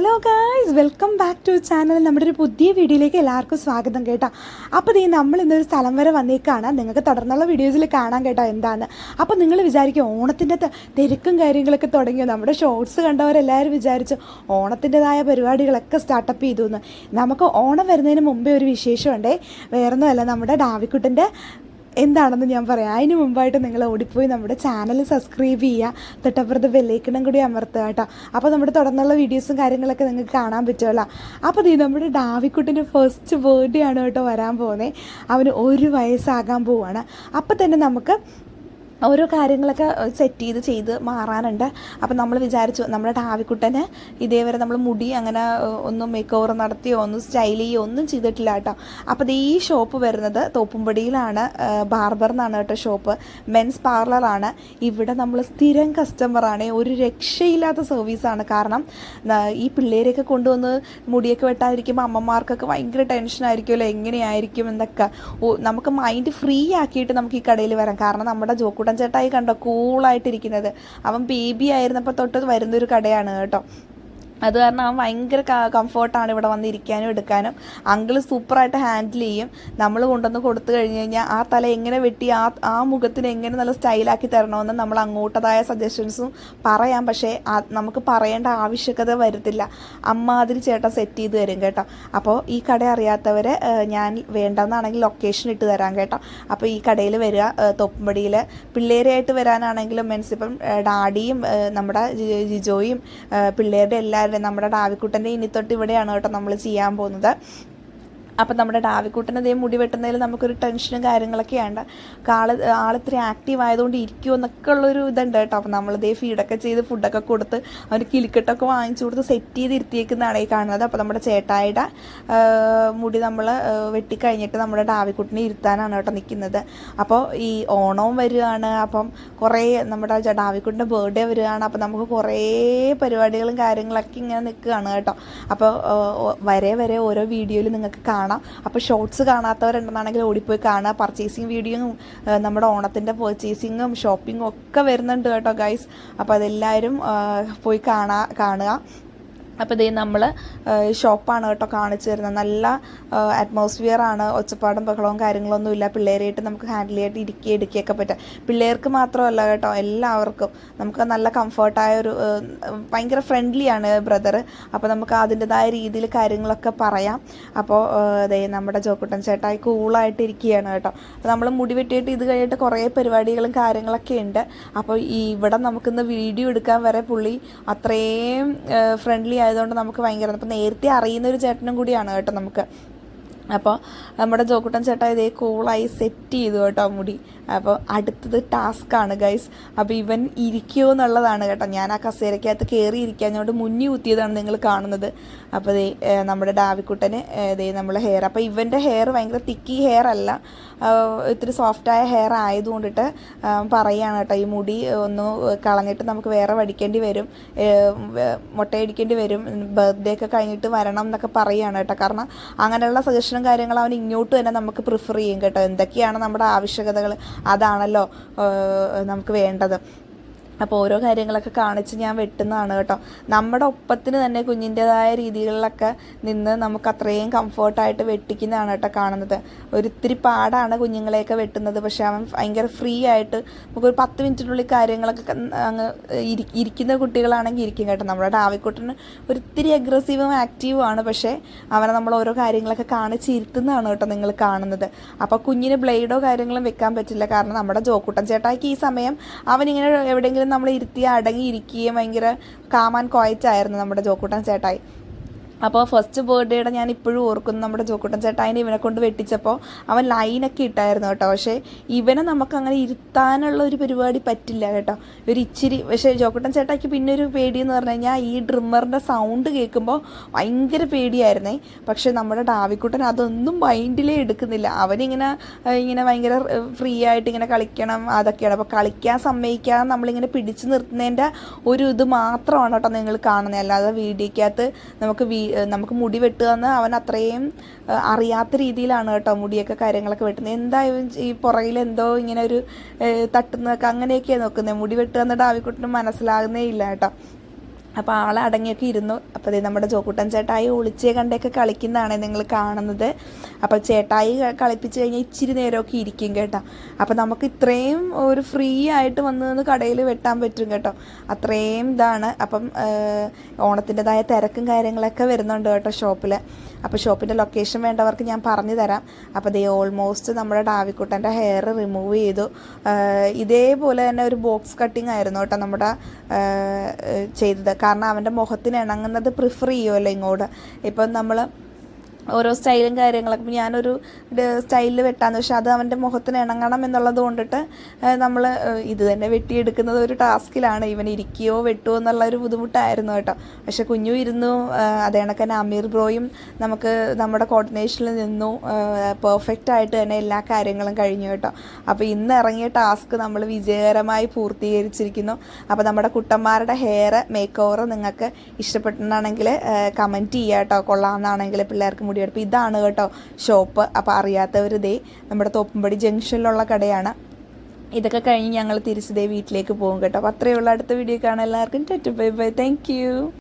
Hello guys welcome back to channel നമ്മുടെ ഒരു പുതിയ വീഡിയോയിലേക്ക് എല്ലാവർക്കും സ്വാഗതം കേട്ടോ. അപ്പോൾ ദേ നമ്മൾ ഇന്നൊരു സ്ഥലം വരെ വന്നേക്കാണ്. നിങ്ങൾക്ക് തുടർന്നുള്ള വീഡിയോസിൽ കാണാൻ കേട്ടോ എന്താണ്. അപ്പോൾ നിങ്ങൾ വിചാരിക്കും ഓണത്തിന്റെ തിരക്കും കാര്യങ്ങളൊക്കെ തുടങ്ങിയോ. നമ്മുടെ ഷോർട്സ് കണ്ടവരെല്ലാവരും വിചാരിച്ചു ഓണത്തിന്റെതായ പരിപാടികളൊക്കെ സ്റ്റാർട്ടപ്പ് ചെയ്തു എന്ന് നമുക്ക് ഓണം വരുന്നതിന് മുമ്പേ ഒരു വിശേഷമുണ്ടേ. വേറൊന്നുമല്ല നമ്മുടെ ഡാവിക്കുട്ടന്റെ എന്താണെന്ന് ഞാൻ പറയാം. അതിന് മുമ്പായിട്ട് നിങ്ങൾ ഓടിപ്പോയി നമ്മുടെ ചാനൽ സബ്സ്ക്രൈബ് ചെയ്യുക. തൊട്ടപ്പുറത്ത് ബെല്ലൈക്കണം കൂടി അമർത്തുക കേട്ടോ. അപ്പോൾ നമ്മുടെ തുടർന്നുള്ള വീഡിയോസും കാര്യങ്ങളൊക്കെ നിങ്ങൾക്ക് കാണാൻ പറ്റുമല്ലോ. അപ്പോൾ ഇത് നമ്മുടെ ഡാവിക്കുട്ടിന്റെ ഫസ്റ്റ് ബർത്ത്ഡേ ആണ് കേട്ടോ വരാൻ പോകുന്നത്. അവന് ഒരു വയസ്സാകാൻ പോവുകയാണ് അപ്പോൾ തന്നെ നമുക്ക് ഓരോ കാര്യങ്ങളൊക്കെ സെറ്റ് ചെയ്ത് ചെയ്ത് മാറാനുണ്ട്. അപ്പം നമ്മൾ വിചാരിച്ചു നമ്മുടെ ടാവിക്കുട്ടന് ഇതേവരെ നമ്മൾ മുടി അങ്ങനെ ഒന്നും മേക്ക് ഓവർ നടത്തിയോ ഒന്നും സ്റ്റൈൽ ചെയ്യോ ഒന്നും ചെയ്തിട്ടില്ല കേട്ടോ. അപ്പോൾ ഈ ഷോപ്പ് വരുന്നത് തോപ്പുംപടിയിലാണ് ബാർബർ എന്നാണ് കേട്ടോ ഷോപ്പ് മെൻസ് പാർലറാണ് ഇവിടെ നമ്മൾ സ്ഥിരം കസ്റ്റമറാണ് ഒരു രക്ഷയില്ലാത്ത സർവീസാണ് കാരണം ഈ പിള്ളേരെയൊക്കെ കൊണ്ടുവന്ന് മുടിയൊക്കെ വെട്ടാതിരിക്കുമ്പോൾ അമ്മമാർക്കൊക്കെ ഭയങ്കര ടെൻഷനായിരിക്കുമല്ലോ എങ്ങനെയായിരിക്കും എന്നൊക്കെ. നമുക്ക് മൈൻഡ് ഫ്രീ ആക്കിയിട്ട് നമുക്ക് ഈ കടയിൽ വരാം. കാരണം നമ്മുടെ ജോക്കുട്ടൻ ചേട്ടായി കണ്ടോ? കൂളായിട്ടിരിക്കുന്നത് അവൻ ബേബി ആയിരുന്നപ്പോൾ തൊട്ട് വരുന്നൊരു കടയാണ് കേട്ടോ. അത് കാരണം അവൻ ഭയങ്കര കംഫർട്ടാണ് ഇവിടെ വന്ന് ഇരിക്കാനും എടുക്കാനും. അങ്കിൾ സൂപ്പറായിട്ട് ഹാൻഡിൽ ചെയ്യും. നമ്മൾ കൊണ്ടുവന്ന് കൊടുത്തു കഴിഞ്ഞ് കഴിഞ്ഞാൽ ആ തല എങ്ങനെ വെട്ടി ആ ആ മുഖത്തിന് എങ്ങനെ നല്ല സ്റ്റൈലാക്കി തരണമെന്ന് നമ്മൾ അങ്ങോട്ടതായ സജഷൻസും പറയാം. പക്ഷേ നമുക്ക് പറയേണ്ട ആവശ്യകത വരത്തില്ല. അമ്മാതിരി ചേട്ടൻ സെറ്റ് ചെയ്ത് തരും കേട്ടോ. അപ്പോൾ ഈ കട അറിയാത്തവരെ ഞാൻ വേണ്ടെന്നാണെങ്കിൽ ലൊക്കേഷൻ ഇട്ട് തരാം കേട്ടോ. അപ്പോൾ ഈ കടയിൽ വരിക തൊപ്പുംപടിയിൽ പിള്ളേരെയായിട്ട് വരാനാണെങ്കിലും മെൻസ് ഇപ്പം ഡാഡിയും നമ്മുടെ ജിജോയും പിള്ളേരുടെ എല്ലാവരുടെയും നമ്മുടെ ഡാവിക്കുട്ടന്റെ ഇനി തൊട്ട് ഇവിടെയാണ് കേട്ടോ നമ്മൾ ചെയ്യാൻ പോകുന്നത്. അപ്പം നമ്മുടെ ഡാവിക്കുട്ടന് ഇതേ മുടി വെട്ടുന്നതിൽ നമുക്കൊരു ടെൻഷനും കാര്യങ്ങളൊക്കെ ഉണ്ട് ആൾ ആളിത്തിരി ആക്റ്റീവ് ആയതുകൊണ്ട് ഇരിക്കുമോ എന്നൊക്കെ ഉള്ളൊരു ഇതുണ്ട് കേട്ടോ. അപ്പം നമ്മളിതേ ഫീഡൊക്കെ ചെയ്ത് ഫുഡൊക്കെ കൊടുത്ത് അവന് കിളിക്കെട്ടൊക്കെ വാങ്ങിച്ചു കൊടുത്ത് സെറ്റ് ചെയ്ത് ഇരുത്തിയേക്കുന്നതാണ് ഈ കാണുന്നത്. അപ്പോൾ നമ്മുടെ ചേട്ടായുടെ മുടി നമ്മൾ വെട്ടിക്കഴിഞ്ഞിട്ട് നമ്മുടെ ഡാവിക്കുട്ടിനെ ഇരുത്താനാണ് കേട്ടോ നിൽക്കുന്നത് അപ്പോൾ ഈ ഓണവും വരികയാണ് അപ്പം കുറേ നമ്മുടെ ഡാവിക്കുട്ടിന്റെ ബർത്ത്ഡേ വരികയാണ് അപ്പം നമുക്ക് കുറേ പരിപാടികളും കാര്യങ്ങളൊക്കെ ഇങ്ങനെ നിൽക്കുകയാണ് കേട്ടോ. അപ്പോൾ വരെ വരെ ഓരോ വീഡിയോയിൽ നിങ്ങൾക്ക് കാണാം. അപ്പോൾ ഷോർട്സ് കാണാത്തവരുണ്ടെന്നാണെങ്കിൽ ഓടിപ്പോയി കാണുക. പർച്ചേസിങ് വീഡിയോയും നമ്മുടെ ഓണത്തിന്റെ പർച്ചേസിങ്ങും ഷോപ്പിങ്ങും ഒക്കെ വരുന്നുണ്ട് കേട്ടോ ഗൈസ് അപ്പോൾ അതെല്ലാവരും പോയി കാണാ കാണുക. അപ്പോൾ ഇതേ നമ്മൾ ഷോപ്പാണ് കേട്ടോ കാണിച്ചു തരുന്നത്. നല്ല അറ്റ്മോസ്ഫിയർ ആണ്. ഒച്ചപ്പാടും ബഹളവും കാര്യങ്ങളൊന്നും ഇല്ല. പിള്ളേരായിട്ട് നമുക്ക് ഹാൻഡിൽ ചെയ്തിട്ട് ഇരിക്കുക എടുക്കുകയൊക്കെ പറ്റുക പിള്ളേർക്ക് മാത്രമല്ല കേട്ടോ എല്ലാവർക്കും. നമുക്ക് നല്ല കംഫർട്ടായ ഒരു ഭയങ്കര ഫ്രണ്ട്ലി ആണ് ബ്രദർ അപ്പോൾ നമുക്ക് അതിന്റെതായ രീതിയിൽ കാര്യങ്ങളൊക്കെ പറയാം. അപ്പോൾ അതേ നമ്മുടെ ജോക്കുട്ടൻ ചേട്ടായി കൂളായിട്ട് ഇരിക്കുകയാണ് കേട്ടോ. അപ്പോൾ നമ്മൾ മുടി വെട്ടിയിട്ട് ഇത് കഴിഞ്ഞിട്ട് കുറേ പരിപാടികളും കാര്യങ്ങളൊക്കെ ഉണ്ട്. അപ്പോൾ ഇവിടെ നമുക്കിന്ന് വീഡിയോ എടുക്കാൻ വരെ പുള്ളി അത്രയും ഫ്രണ്ട്ലി ആയതുകൊണ്ട് നമുക്ക് ഭയങ്കര അപ്പം നേരത്തെ അറിയുന്ന ഒരു ചേട്ടനും കൂടിയാണ് കേട്ടോ നമുക്ക്. അപ്പോൾ നമ്മുടെ ജോക്കുട്ടൻ ചേട്ടാ ഇതേ കൂളായി സെറ്റ് ചെയ്തു കേട്ടോ മുടി. അപ്പോൾ അടുത്തത് ടാസ്ക്കാണ് ഗൈസ് അപ്പോൾ ഇവൻ ഇരിക്കുമോ എന്നുള്ളതാണ് കേട്ടോ. ഞാൻ ആ കസേരക്കകത്ത് കയറി ഇരിക്കാഞ്ഞോണ്ട് മുന്നി കുത്തിയതാണ് നിങ്ങൾ കാണുന്നത്. അപ്പോൾ ദേ നമ്മുടെ ഡാവിക്കുട്ടന് ദേ നമ്മൾ ഹെയർ അപ്പോൾ ഇവന്റെ ഹെയർ ഭയങ്കര തിക്കി ഹെയർ അല്ല. ഇത്തിരി സോഫ്റ്റായ ഹെയർ ആയതുകൊണ്ടിട്ട് പറയുകയാണ് കേട്ടോ ഈ മുടി ഒന്ന് കളഞ്ഞിട്ട് നമുക്ക് വേറെ വടിക്കേണ്ടി വരും. മുട്ടയടിക്കേണ്ടി വരും. ബർത്ത്ഡേ ഒക്കെ കഴിഞ്ഞിട്ട് വരണം എന്നൊക്കെ പറയുകയാണ് കേട്ടോ. കാരണം അങ്ങനെയുള്ള സജഷനും കാര്യങ്ങളും അവൻ ഇങ്ങോട്ട് തന്നെ നമുക്ക് പ്രിഫർ ചെയ്യും കേട്ടോ. എന്തൊക്കെയാണ് നമ്മുടെ ആവശ്യകതകൾ അതാണല്ലോ നമുക്ക് വേണ്ടത്. അപ്പോൾ ഓരോ കാര്യങ്ങളൊക്കെ കാണിച്ച് ഞാൻ വെട്ടുന്നതാണ് കേട്ടോ. നമ്മുടെ ഒപ്പത്തിന് തന്നെ കുഞ്ഞിന്റെതായ രീതികളിലൊക്കെ നിന്ന് നമുക്ക് അത്രയും കംഫർട്ടായിട്ട് വെട്ടിക്കുന്നതാണ് കേട്ടോ കാണുന്നത്. ഒരിത്തിരി പാടാണ് കുഞ്ഞുങ്ങളെയൊക്കെ വെട്ടുന്നത്. പക്ഷേ അവൻ ഭയങ്കര ഫ്രീ ആയിട്ട് നമുക്കൊരു പത്ത് മിനിറ്റിനുള്ളിൽ കാര്യങ്ങളൊക്കെ അങ്ങ് ഇരി ഇരിക്കുന്ന കുട്ടികളാണെങ്കിൽ ഇരിക്കും കേട്ടോ. നമ്മുടെ ഡാവിക്കുട്ടന് ഒരിത്തിരി അഗ്രസീവും ആക്റ്റീവും ആണ്. പക്ഷേ അവനെ നമ്മൾ ഓരോ കാര്യങ്ങളൊക്കെ കാണിച്ച് ഇരുത്തുന്നതാണ് കേട്ടോ നിങ്ങൾ കാണുന്നത്. അപ്പോൾ കുഞ്ഞിന് ബ്ലേഡോ കാര്യങ്ങളും വെക്കാൻ പറ്റില്ല. കാരണം നമ്മുടെ ജോക്കുട്ടൻ ചേട്ടായിക്ക് ഈ സമയം അവനിങ്ങനെ എവിടെയെങ്കിലും നമ്മൾ ഇരുത്തി അടങ്ങി ഇരിക്കുകയും ഭയങ്കര കാമാൻ കോയച്ചായിരുന്നു നമ്മുടെ ജോക്കൂട്ടൻ ചേട്ടായി. അപ്പോൾ ഫസ്റ്റ് ബർത്ത്ഡേയുടെ ഞാൻ ഇപ്പോഴും ഓർക്കുന്നു നമ്മുടെ ജോക്കുട്ടൻ ചേട്ടായിനെ ഇവനെ കൊണ്ട് വെട്ടിച്ചപ്പോൾ അവൻ ലൈനൊക്കെ ഇട്ടായിരുന്നു കേട്ടോ. പക്ഷേ ഇവനെ നമുക്ക് അങ്ങനെ ഇരുത്താനുള്ള ഒരു പരിപാടി പറ്റില്ല കേട്ടോ. ഒരു ഇച്ചിരി പക്ഷേ ജോക്കുട്ടൻ ചേട്ടായിക്ക് പിന്നെ ഒരു പേടിയെന്ന് പറഞ്ഞു കഴിഞ്ഞാൽ ഈ ഡ്രിമ്മറിന്റെ സൗണ്ട് കേൾക്കുമ്പോൾ ഭയങ്കര പേടിയായിരുന്നേ. പക്ഷേ നമ്മുടെ ഡാവിക്കുട്ടൻ അതൊന്നും മൈൻഡിലേ എടുക്കുന്നില്ല. അവനിങ്ങനെ ഇങ്ങനെ ഭയങ്കര ഫ്രീ ആയിട്ട് ഇങ്ങനെ കളിക്കണം അതൊക്കെയാണ്. അപ്പോൾ കളിക്കാൻ സമ്മതിക്കാതെ നമ്മളിങ്ങനെ പിടിച്ചു നിർത്തുന്നതിന്റെ ഒരു ഇത് മാത്രമാണ് കേട്ടോ നിങ്ങൾ കാണുന്നത്. അല്ലാതെ വീഡിയോക്കകത്ത് നമുക്ക് വീ നമുക്ക് മുടി വെട്ടുക എന്ന് അവൻ അത്രയും അറിയാത്ത രീതിയിലാണ് കേട്ടോ മുടിയൊക്കെ കാര്യങ്ങളൊക്കെ വെട്ടുന്നത്. എന്തായാലും ഈ പുറകിൽ എന്തോ ഇങ്ങനെ ഒരു തട്ടുന്നതൊക്കെ അങ്ങനെയൊക്കെയാണ് നോക്കുന്നത്. മുടി വെട്ടുക എന്നിട്ട് ആവിക്കുട്ടിന് മനസ്സിലാകുന്നേ ഇല്ല കേട്ടോ. അപ്പോൾ ആളെ അടങ്ങിയൊക്കെ ഇരുന്നു. അപ്പോൾ നമ്മുടെ ജോക്കുട്ടൻ ചേട്ടായി ഒളിച്ചേ കണ്ടൊക്കെ കളിക്കുന്നതാണ് നിങ്ങൾ കാണുന്നത്. അപ്പോൾ ചേട്ടായി കളിപ്പിച്ച് കഴിഞ്ഞാൽ ഇച്ചിരി നേരമൊക്കെ ഇരിക്കും കേട്ടോ. അപ്പോൾ നമുക്ക് ഇത്രയും ഒരു ഫ്രീ ആയിട്ട് വന്ന് നിന്ന് കടയിൽ വെട്ടാൻ പറ്റും കേട്ടോ. അത്രയും ഇതാണ്. അപ്പം ഓണത്തിന്റെതായ തിരക്കും കാര്യങ്ങളൊക്കെ വരുന്നുണ്ട് കേട്ടോ ഷോപ്പിൽ അപ്പോൾ ഷോപ്പിന്റെ ലൊക്കേഷൻ വേണ്ടവർക്ക് ഞാൻ പറഞ്ഞു തരാം. അപ്പോൾ ദേ ഓൾമോസ്റ്റ് നമ്മുടെ ഡാവിക്കുട്ടന്റെ ഹെയർ റിമൂവ് ചെയ്തു. ഇതേപോലെ തന്നെ ഒരു ബോക്സ് കട്ടിംഗ് ആയിരുന്നു കേട്ടോ നമ്മുടെ ചെയ്തത്. കാരണം അവന്റെ മുഖത്തിന് ഇണങ്ങുന്നത് പ്രിഫർ ചെയ്യുമല്ലോ ഇങ്ങോട്ട്. ഇപ്പം നമ്മൾ ഓരോ സ്റ്റൈലും കാര്യങ്ങളൊക്കെ. അപ്പം ഞാനൊരു സ്റ്റൈലിൽ വെട്ടാന്ന് പക്ഷെ അത് അവന്റെ മുഖത്തിന് ഇണങ്ങണം എന്നുള്ളത് കൊണ്ടിട്ട് നമ്മൾ ഇത് തന്നെ വെട്ടിയെടുക്കുന്നത് ഒരു ടാസ്കിലാണ്. ഇവൻ ഇരിക്കുകയോ വെട്ടുമോ എന്നുള്ള ഒരു ബുദ്ധിമുട്ടായിരുന്നു കേട്ടോ. പക്ഷെ കുഞ്ഞു ഇരുന്നു അതേ കണക്ക് തന്നെ അമീർ ബ്രോയും നമുക്ക് നമ്മുടെ കോർഡിനേഷനിൽ നിന്നു. പെർഫെക്റ്റ് ആയിട്ട് തന്നെ എല്ലാ കാര്യങ്ങളും കഴിഞ്ഞു കേട്ടോ. അപ്പോൾ ഇന്ന് ഇറങ്ങിയ ടാസ്ക് നമ്മൾ വിജയകരമായി പൂർത്തീകരിച്ചിരിക്കുന്നു. അപ്പോൾ നമ്മുടെ കുട്ടന്മാരുടെ ഹെയർ മേക്ക് ഓവർ നിങ്ങൾക്ക് ഇഷ്ടപ്പെട്ടെന്നാണെങ്കിൽ കമന്റ് ചെയ്യാം കേട്ടോ. കൊള്ളാമെന്നാണെങ്കിൽ പിള്ളേർക്ക് മുടിയെടുപ്പ്. ഇതാണ് കേട്ടോ ഷോപ്പ്. അപ്പോൾ അറിയാത്തവർ ഇതേ നമ്മുടെ തോപ്പുംപടി ജംഗ്ഷനിലുള്ള കടയാണ്. ഇതൊക്കെ കഴിഞ്ഞ് ഞങ്ങൾ തിരിച്ച് ദേ വീട്ടിലേക്ക് പോകും കേട്ടോ. അപ്പോൾ അത്രയുള്ള അടുത്ത വീഡിയോ കാണാൻ എല്ലാവർക്കും. TET bye bye. താങ്ക്